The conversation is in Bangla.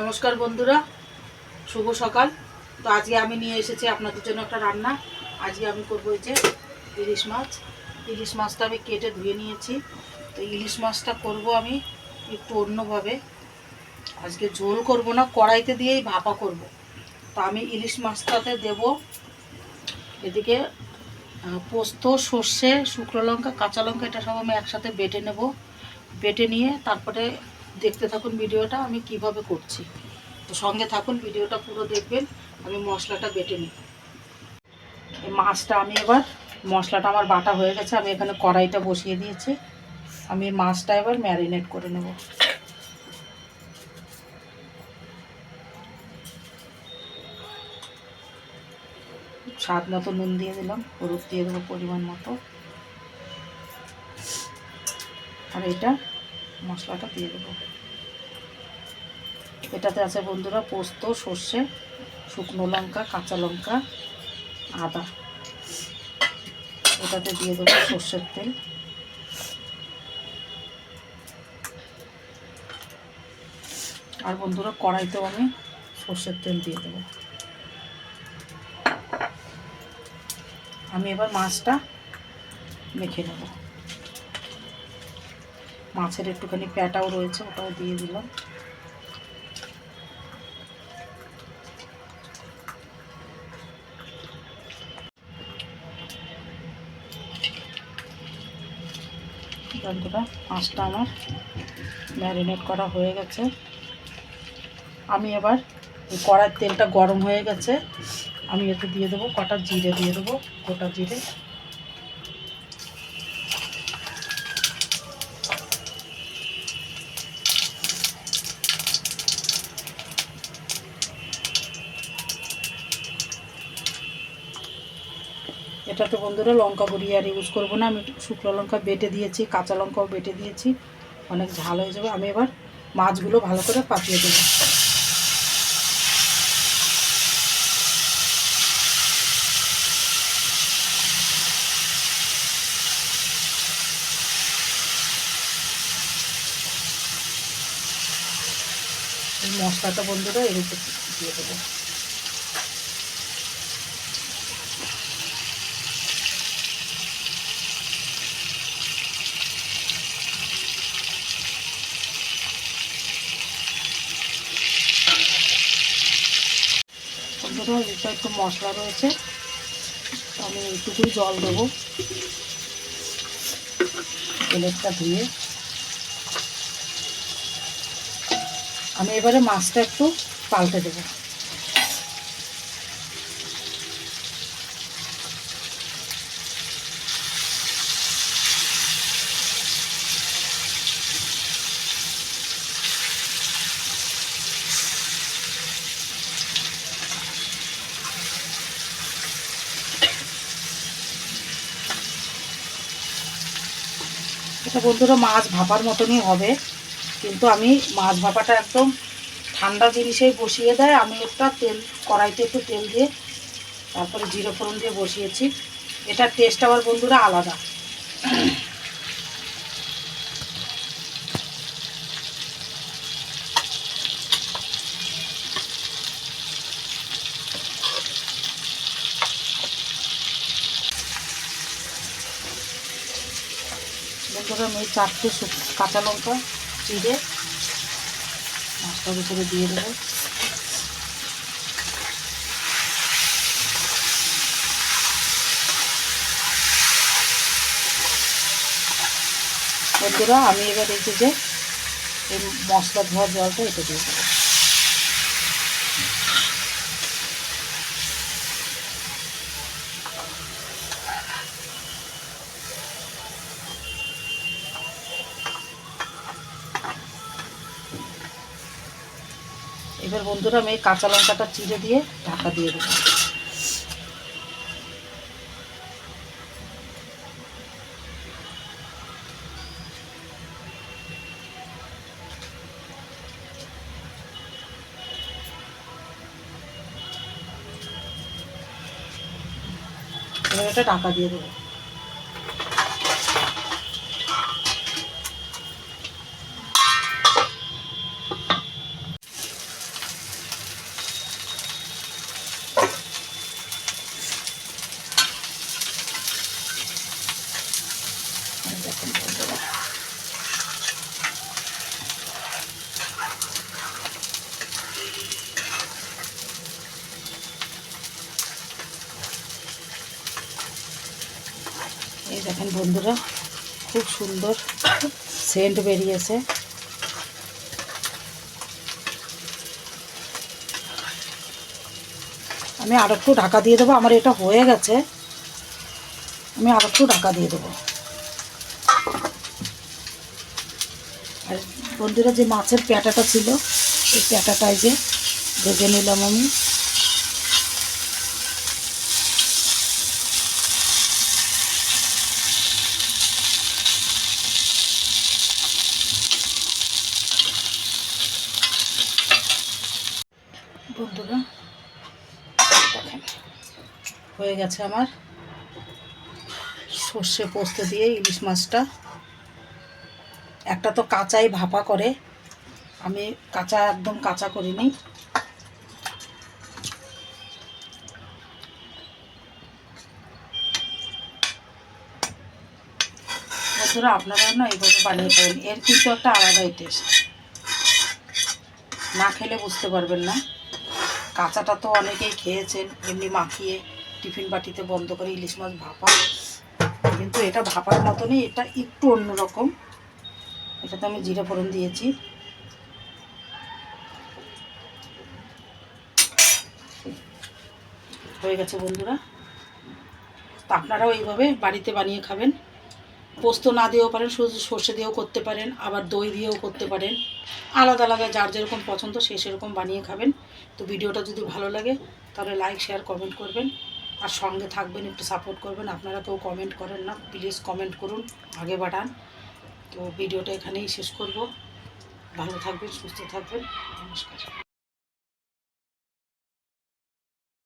নমস্কার বন্ধুরা, শুভ সকাল। তো আজকে আমি নিয়ে এসেছি আপনাদের জন্য একটা রান্না। আজকে আমি করব এই যে ইলিশ মাছ। ইলিশ মাছটা আমি কেটে ধুয়ে নিয়েছি। তো ইলিশ মাছটা করব আমি একটু অন্যভাবে। আজকে ঝোল করব না, কড়াইতে দিয়েই ভাপা করব। তো আমি ইলিশ মাছটাতে দেব এদিকে পোস্ত, সর্ষে, শুকনো লঙ্কা, কাঁচা লঙ্কা, এটা সব আমি একসাথে বেটে নেব। বেটে নিয়ে তারপরে দেখতে থাকুন ভিডিওটা, আমি কীভাবে করছি। তো সঙ্গে থাকুন, ভিডিওটা পুরো দেখবেন, আমি মশলাটা বেটে নিই মাছটা আমি এবার, মশলাটা আমার বাটা হয়ে গেছে, আমি এখানে কড়াইটা বসিয়ে দিয়েছি। আমি মাছটা এবার ম্যারিনেট করে নেব। স্বাদ মতো নুন দিয়ে দিলাম, হলুদ দিয়ে দেবো পরিমাণ মতো। আর এটা মশলাটা দিয়ে দেবো। এটাতে আছে বন্ধুরা পোস্ত, সর্ষে, শুকনো লঙ্কা, কাঁচা লঙ্কা, আদা। এটাতে দিয়ে দেবো সর্ষের তেল। আর বন্ধুরা কড়াইতেও আমি সর্ষের তেল দিয়ে দেবো। আমি এবার মাছটা মেখে নেব। মাছের একটুখানি প্যাটাও রয়েছে, ওটাও দিয়ে দিলাম। বন্ধুরা, মাছটা আমার ম্যারিনেট করা হয়ে গেছে। আমি এবার কড়ার তেলটা গরম হয়ে গেছে, আমি এতে দিয়ে দেবো কটা জিরে, দিয়ে দেবো গোটা জিরে। এটাতে বন্ধুরা লঙ্কা গুঁড়ি আর ইউজ করব না। আমি শুকনো লঙ্কা বেটে দিয়েছি, কাঁচা লঙ্কাও বেটে দিয়েছি। অনেক ঝাল হয়ে যাবে। আমি এবার মাছগুলো ভালো করে পাতিয়ে দেবো। মশলাটা বন্ধুরা এর উপর দিয়ে দেবো। বন্ধুরা এটা একটু মশলা রয়েছে। আমি এইটুকুই জল দেবো। প্লেটটা ধুয়ে। আমি এবারে মাছটা একটু পাল্টে দেবো। এটা বন্ধুরা, মাছ ভাপার মতনই হবে। কিন্তু আমি মাছ ভাপাটা একদম ঠান্ডা জিনিসেই বসিয়ে দেয়। আমি একটা তেল, কড়াইতে একটু তেল দিয়ে, তারপরে জিরো ফোড়ন দিয়ে বসিয়েছি। এটার টেস্ট আবার বন্ধুরা আলাদা। আমি এই চারটে কাঁচা লঙ্কা চিড়ে মাছটার উপরে দিয়ে দেবো। বন্ধুরা আমি এবার এই যে এই মশলা ধোয়ার জলটা এটা দিয়ে দেবো। এবার বন্ধুরা আমি কাঁচা লঙ্কাটা চিড়ে দিয়ে ঢাকা দিয়ে দেবো। এবার এটা ঢাকা দিয়ে দেবো। দেখেন বন্ধুরা, খুব সুন্দর সেন্ট বেরিয়েছে। আমি আর একটু ঢাকা দিয়ে দেবো, আমার এটা হয়ে গেছে। আমি আর একটু ঢাকা দিয়ে দেবো। আর বন্ধুরা, যে মাছের প্যাটাটা ছিল, এই প্যাটাটাই যে ভেজে নিলাম আমি। হয়ে গেছে আমার। সর্ষে পোস্ত দিয়ে ইলিশ মাছটা। একটা তো কাঁচাই ভাপা করে। আমি কাঁচা, একদম কাঁচা করিনি। আপনারা না এইভাবে বানিয়ে খাবেন এর কিন্তু একটা আলাদাই টেস্ট না খেলে বুঝতে পারবেন না। কাঁচাটা তো অনেকেই খেয়েছেন, এমনি মাখিয়ে টিফিন বাটিতে বন্ধ করে ইলিশ মাছ ভাপা। কিন্তু এটা ভাপার মতনই, এটা একটু অন্যরকম এটাতে আমি জিরে ফোড়ন দিয়েছি। হয়ে গেছে বন্ধুরা। তা আপনারাও এইভাবে বাড়িতে বানিয়ে খাবেন। পোস্ত না দিয়েও পারেন সর্ষে দিয়েও করতে পারেন, আবার দই দিয়েও করতে পারেন। আলাদা আলাদা যার যেরকম পছন্দ সে সেরকম বানিয়ে খাবেন। তো ভিডিওটা যদি ভালো লাগে, তাহলে লাইক শেয়ার কমেন্ট করবেন। আর সঙ্গে থাকবেন, একটু সাপোর্ট করবেন। আপনারা কেউ কমেন্ট করেন না প্লিজ কমেন্ট করুন, আগে বাড়ান। তো ভিডিওটা এখানেই শেষ করব। ভালো থাকবেন, সুস্থ থাকবেন। নমস্কার।